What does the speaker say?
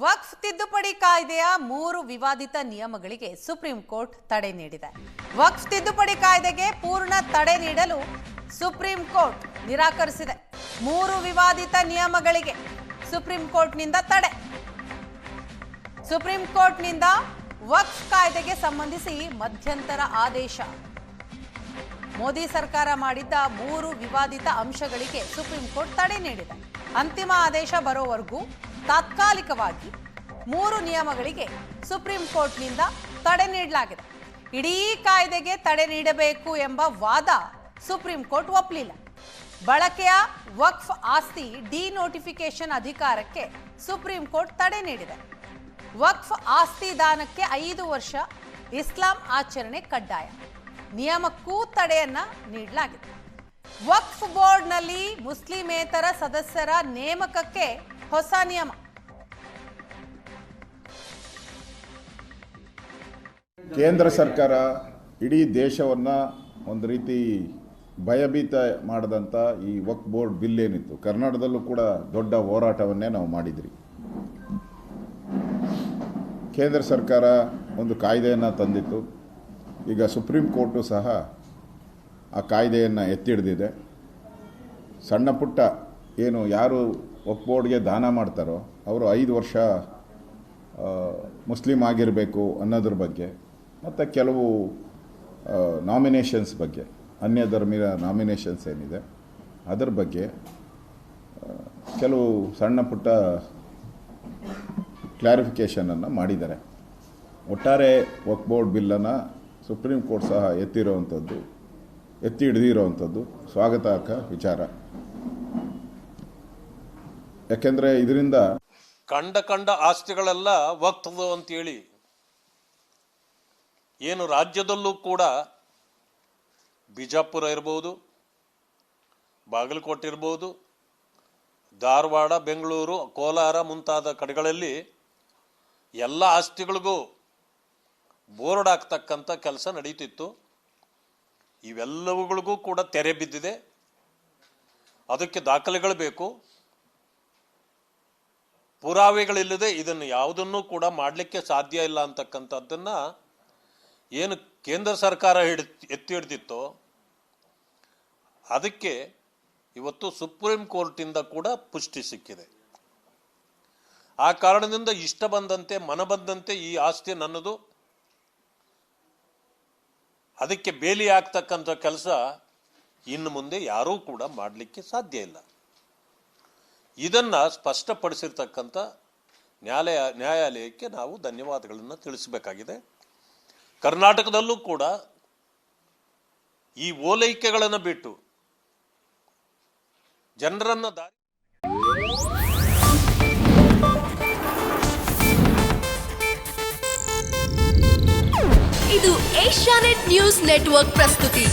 ವಕ್ಫ್ ತಿದ್ದುಪಡಿ ಕಾಯ್ದೆಯ ಮೂರು ವಿವಾದಿತ ನಿಯಮಗಳಿಗೆ ಸುಪ್ರೀಂ ಕೋರ್ಟ್ ತಡೆ ನೀಡಿದೆ. ವಕ್ಫ್ ತಿದ್ದುಪಡಿ ಕಾಯ್ದೆಗೆ ಪೂರ್ಣ ತಡೆ ನೀಡಲು ಸುಪ್ರೀಂ ಕೋರ್ಟ್ ನಿರಾಕರಿಸಿದೆ. ಮೂರು ವಿವಾದಿತ ನಿಯಮಗಳಿಗೆ ಸುಪ್ರೀಂ ಕೋರ್ಟ್ನಿಂದ ತಡೆ. ಸುಪ್ರೀಂ ಕೋರ್ಟ್ನಿಂದ ವಕ್ಫ್ ಕಾಯ್ದೆಗೆ ಸಂಬಂಧಿಸಿ ಮಧ್ಯಂತರ ಆದೇಶ. ಮೋದಿ ಸರ್ಕಾರ ಮಾಡಿದ್ದ ಮೂರು ವಿವಾದಿತ ಅಂಶಗಳಿಗೆ ಸುಪ್ರೀಂ ಕೋರ್ಟ್ ತಡೆ ನೀಡಿದೆ. ಅಂತಿಮ ಆದೇಶ ಬರೋವರೆಗೂ ತಾತ್ಕಾಲಿಕವಾಗಿ ಮೂರು ನಿಯಮಗಳಿಗೆ ಸುಪ್ರೀಂ ಕೋರ್ಟ್ನಿಂದ ತಡೆ ನೀಡಲಾಗಿದೆ. ಇಡೀ ಕಾಯ್ದೆಗೆ ತಡೆ ನೀಡಬೇಕು ಎಂಬ ವಾದ ಸುಪ್ರೀಂ ಕೋರ್ಟ್ ಒಪ್ಪಲಿಲ್ಲ. ಬಳಕೆಯ ವಕ್ಫ್ ಆಸ್ತಿ ಡಿನೋಟಿಫಿಕೇಶನ್ ಅಧಿಕಾರಕ್ಕೆ ಸುಪ್ರೀಂ ಕೋರ್ಟ್ ತಡೆ ನೀಡಿದೆ. ವಕ್ಫ್ ಆಸ್ತಿ ದಾನಕ್ಕೆ ಐದು ವರ್ಷ, ಇಸ್ಲಾಂ ಆಚರಣೆ ಕಡ್ಡಾಯ. ನಿಯಮಕ್ಕೂ ತಡೆಯನ್ನ ನೀಡಲಾಗಿದೆ. ವಕ್ಫ್ ಬೋರ್ಡ್ನಲ್ಲಿ ಮುಸ್ಲಿಮೇತರ ಸದಸ್ಯರ ನೇಮಕಕ್ಕೆ ಹೊಸ ನಿಯಮ. ಕೇಂದ್ರ ಸರ್ಕಾರ ಇಡೀ ದೇಶವನ್ನು ಒಂದು ರೀತಿ ಭಯಭೀತ ಮಾಡಿದಂಥ ಈ ವಕ್ ಬೋರ್ಡ್ ಬಿಲ್ ಏನಿತ್ತು. ಕರ್ನಾಟಕದಲ್ಲೂ ಕೂಡ ದೊಡ್ಡ ಹೋರಾಟವನ್ನೇ ನಾವು ಮಾಡಿದ್ರಿ. ಕೇಂದ್ರ ಸರ್ಕಾರ ಒಂದು ಕಾಯ್ದೆಯನ್ನು ತಂದಿತ್ತು. ಈಗ ಸುಪ್ರೀಂ ಕೋರ್ಟು ಸಹ ಆ ಕಾಯ್ದೆಯನ್ನು ಎತ್ತಿಡ್ದಿದೆ. ಸಣ್ಣ ಪುಟ್ಟ ಏನು ಯಾರು ವಕ್ ಬೋರ್ಡ್ಗೆ ದಾನ ಮಾಡ್ತಾರೋ, ಅವರು ಐದು ವರ್ಷ ಮುಸ್ಲಿಂ ಆಗಿರಬೇಕು ಅನ್ನೋದ್ರ ಬಗ್ಗೆ, ಮತ್ತು ಕೆಲವು ನಾಮಿನೇಷನ್ಸ್ ಬಗ್ಗೆ, ಅನ್ಯ ಧರ್ಮೀಯ ನಾಮಿನೇಷನ್ಸ್ ಏನಿದೆ, ಅದರ ಬಗ್ಗೆ ಕೆಲವು ಸಣ್ಣ ಪುಟ್ಟ ಕ್ಲಾರಿಫಿಕೇಷನನ್ನು ಮಾಡಿದ್ದಾರೆ. ಒಟ್ಟಾರೆ ವಕ್ ಬೋರ್ಡ್ ಬಿಲ್ಲನ್ನು ಸುಪ್ರೀಂ ಕೋರ್ಟ್ ಸಹ ಎತ್ತಿರೋವಂಥದ್ದು ಎತ್ತಿ ಹಿಡಿದಿರೋವಂಥದ್ದು ಸ್ವಾಗತಾರ್ಹ ವಿಚಾರ. ಯಾಕೆಂದರೆ ಇದರಿಂದ ಕಂಡ ಕಂಡ ಆಸ್ತಿಗಳೆಲ್ಲ ಅಂತ ಅಂತೇಳಿ ಏನು ರಾಜ್ಯದಲ್ಲೂ ಕೂಡ ಬಿಜಾಪುರ ಇರ್ಬೋದು, ಬಾಗಲಕೋಟೆ ಇರ್ಬೋದು, ಧಾರವಾಡ, ಬೆಂಗಳೂರು, ಕೋಲಾರ ಮುಂತಾದ ಕಡೆಗಳಲ್ಲಿ ಎಲ್ಲ ಆಸ್ತಿಗಳಿಗೂ ಬೋರ್ಡ್ ಹಾಕ್ತಕ್ಕಂಥ ಕೆಲಸ ನಡೀತಿತ್ತು. ಇವೆಲ್ಲವುಗಳಿಗೂ ಕೂಡ ತೆರೆ ಬಿದ್ದಿದೆ. ಅದಕ್ಕೆ ದಾಖಲೆಗಳು ಬೇಕು. ಪುರಾವೆಗಳಿಲ್ಲದೆ ಇದನ್ನು ಯಾವುದನ್ನು ಕೂಡ ಮಾಡಲಿಕ್ಕೆ ಸಾಧ್ಯ ಇಲ್ಲ ಅಂತಕ್ಕಂಥದ್ದನ್ನು ಏನು ಕೇಂದ್ರ ಸರ್ಕಾರ ಹಿಡಿ, ಎತ್ತಿ ಹಿಡ್ದಿತ್ತೋ ಅದಕ್ಕೆ ಇವತ್ತು ಸುಪ್ರೀಂ ಕೋರ್ಟಿಂದ ಕೂಡ ಪುಷ್ಟಿ ಸಿಕ್ಕಿದೆ. ಆ ಕಾರಣದಿಂದ ಇಷ್ಟ ಬಂದಂತೆ, ಮನ ಬಂದಂತೆ ಈ ಆಸ್ತಿ ನನ್ನದು. ಅದಕ್ಕೆ ಬೇಲಿ ಆಗ್ತಕ್ಕಂಥ ಕೆಲಸ ಇನ್ನು ಮುಂದೆ ಯಾರೂ ಕೂಡ ಮಾಡಲಿಕ್ಕೆ ಸಾಧ್ಯ ಇಲ್ಲ. ಇದನ್ನ ಸ್ಪಷ್ಟಪಡಿಸಿರ್ತಕ್ಕಂಥ ನ್ಯಾಯಾಲಯ ನ್ಯಾಯಾಲಯಕ್ಕೆ ನಾವು ಧನ್ಯವಾದಗಳನ್ನು ತಿಳಿಸಬೇಕಾಗಿದೆ. ಕರ್ನಾಟಕದಲ್ಲೂ ಕೂಡ ಈ ಓಲೈಕೆಗಳನ್ನು ಬಿಟ್ಟು ಜನರನ್ನು ದಾರಿ ಇದು ಏಷ್ಯಾನೆಟ್ ನ್ಯೂಸ್ ನೆಟ್ವರ್ಕ್ ಪ್ರಸ್ತುತಿ.